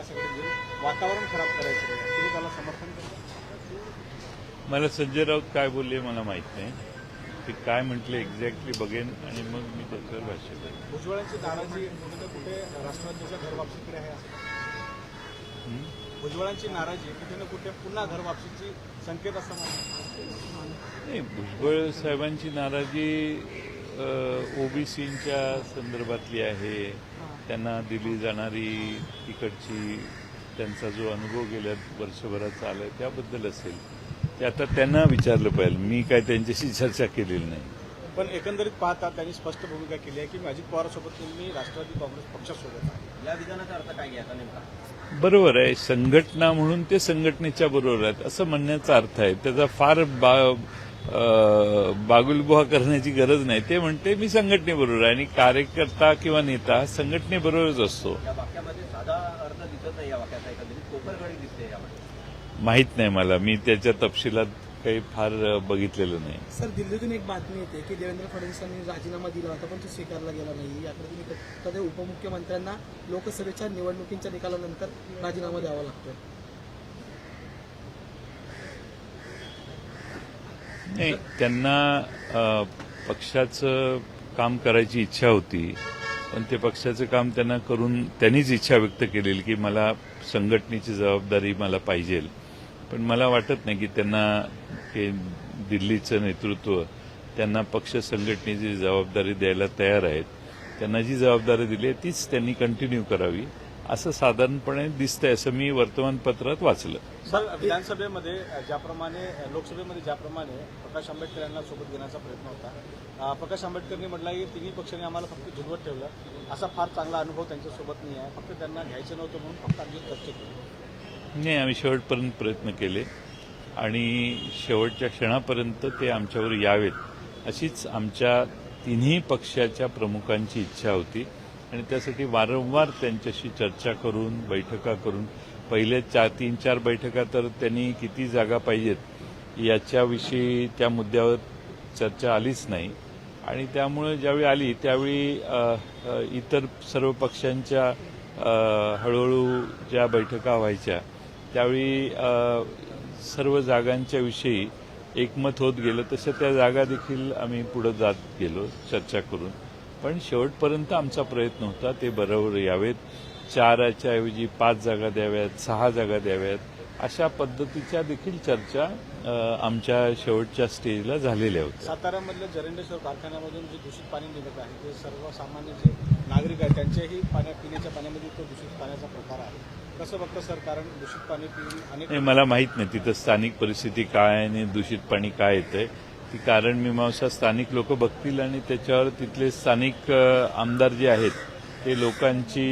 घेऊन वातावरण खराब करायचं नाही. तुम्ही त्याला समर्थन करता मला संजय राऊत काय बोलले मला माहीत नाही. ते काय म्हटले एक्झॅक्टली बघेन आणि मग मी त्याच्यावर भाष्य करेन. भुजबळांची नाराजी कुठे कुठे राष्ट्रवादीच्या घरवापसीकडे आहे? भुजबळांची नाराजी कुठे ना कुठे पुन्हा घरवापसीची संकेत असं नाही भुजबळ साहेबांची नाराजी ओबीसीच्या संदर्भातली आहे. त्यांना दिली जाणारी तिकडची त्यांचा जो अनुभव गेल्या वर्षभराचा आलाय त्याबद्दल असेल. ते आता त्यांना विचारलं पाहिजे. मी काय त्यांच्याशी चर्चा केलेली नाही. पण एकंदरीत पाहता त्यांनी स्पष्ट भूमिका केली आहे की मी अजित पवारसोबत नाही, मी राष्ट्रवादी काँग्रेस पक्षासोबत आहे या विधानाचा अर्थ काय घ्यायचा नेमका? बरोबर आहे. संघटना म्हणून ते संघटनेच्या बरोबर आहेत असं म्हणण्याचा अर्थ आहे. त्याचा फार बा बागुलबुवा करण्याची गरज नाही. ते म्हणते मी संघटनेबरोबर आहे आणि कार्यकर्ता किंवा नेता संघटनेबरोबरच असतो. या वाक्यामध्ये साधा अर्थ दिसत नाही या वाक्याचा एकंदरीत. कोपरगडी दिसते यामध्ये. माहीत नाही मला. मी त्याच्या तपशिलात काही फार बघितलेलं नाही. सर दिल्लीतून एक बातमी येते की देवेंद्र फडणवीसांनी राजीनामा दिला होता पण तो स्वीकारला गेला नाही. याकडे तुम्ही उपमुख्यमंत्र्यांना लोकसभेच्या निवडणुकींच्या निकालानंतर राजीनामा द्यावा लागतोय. नाही त्यांना पक्षाचं काम करायची इच्छा होती पण ते पक्षाचं काम त्यांना करून त्यांनीच इच्छा व्यक्त केलेली की मला संघटनेची जबाबदारी मला पाहिजे. पण मला वाटत नाही की त्यांना हे दिल्लीचं नेतृत्व त्यांना पक्ष संघटनेची जबाबदारी द्यायला तयार आहेत. त्यांना जी जबाबदारी दिली आहे तीच त्यांनी कंटिन्यू करावी. असं साधारणपणे दिसतंय असं मी वर्तमानपत्रात वाचलं. सर विधानसभेमध्ये ज्याप्रमाणे लोकसभेमध्ये ज्याप्रमाणे प्रकाश आंबेडकर यांना सोबत घेण्याचा प्रयत्न होता प्रकाश आंबेडकरनी म्हटलं की तिन्ही पक्षांनी आम्हाला फक्त झुलवत ठेवलं. असा फार चांगला अनुभव त्यांच्यासोबत नाही आहे. फक्त त्यांना घ्यायचं नव्हतं म्हणून फक्त आमची चर्चा केली. नाही आम्ही शेवटपर्यंत प्रयत्न केले आणि शेवटच्या क्षणापर्यंत ते आमच्यावर यावेत अशीच आमच्या तिन्ही पक्षाच्या प्रमुखांची इच्छा होती. आणि त्यासाठी वारंवार त्यांच्याशी चर्चा करून बैठका करून पहिले चार तीन चार बैठका तर त्यांनी किती जागा पाहिजेत याच्याविषयी त्या मुद्द्यावर चर्चा आलीच नाही. आणि त्यामुळे ज्यावेळी आली त्यावेळी इतर सर्व पक्षांच्या हळूहळू ज्या बैठका व्हायच्या त्यावेळी सर्व जागांच्या विषयी एकमत होत गेलं तसं त्या जागा देखील आम्ही पुढे जात गेलो चर्चा करून. पण शेवटपर्यंत आमचा प्रयत्न होता ते बरोबर यावेत. चाराच्या ऐवजी पाच जागा द्याव्यात सहा जागा द्याव्यात अशा पद्धतीच्या देखील चर्चा आमच्या शेवटच्या स्टेजला झालेल्या होत्या. साताऱ्यामधल्या जरंडेश्वर कारखान्यामधून जे दूषित पाणी निघत आहे ते सर्वसामान्य जे नागरिक आहेत त्यांच्याही पाण्या पिण्याच्या पाण्यामध्ये तो दूषित पाण्याचा प्रकार आहे. कसं बघतं सर कारण दूषित पाणी पिऊन अनेक मला माहीत नाही तिथं स्थानिक परिस्थिती काय आहे आणि दूषित पाणी काय येतंय. ती कारण मीमांसा स्थानिक लोक बघतील आणि त्याच्यावर तिथले स्थानिक आमदार जे आहेत ते लोकांची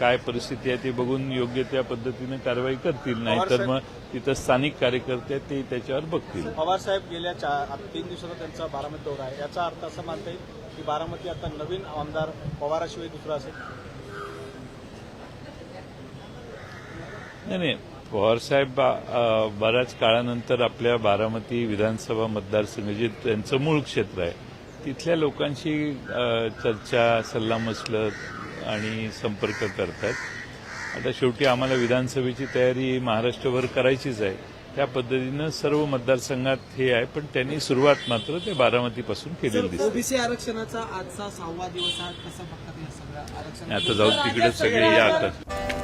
काय परिस्थिती आहे ते बघून योग्य त्या पद्धतीने कारवाई करतील. नाहीतर मग तिथं स्थानिक कार्यकर्ते आहेत ते त्याच्यावर बघतील. पवार साहेब गेल्या तीन दिवसाचा त्यांचा बारामती दौरा आहे. याचा अर्थ असं मानता येईल की बारामती आता नवीन आमदार पवाराशिवाय दुसरा असेल. नाही नाही. पवारसाहेब बऱ्याच काळानंतर आपल्या बारामती विधानसभा मतदारसंघ जे त्यांचं मूळ क्षेत्र आहे तिथल्या लोकांशी चर्चा सल्लामसलत आणि संपर्क करतात. आता शेवटी आम्हाला विधानसभेची तयारी महाराष्ट्रभर करायचीच आहे. त्या पद्धतीनं सर्व मतदारसंघात हे आहे पण त्यांनी सुरुवात मात्र ते बारामतीपासून केलेली दिसते. ओबीसी आरक्षणाचा आजचा सहावा दिवस आता जाऊ तिकडे सगळे या आता.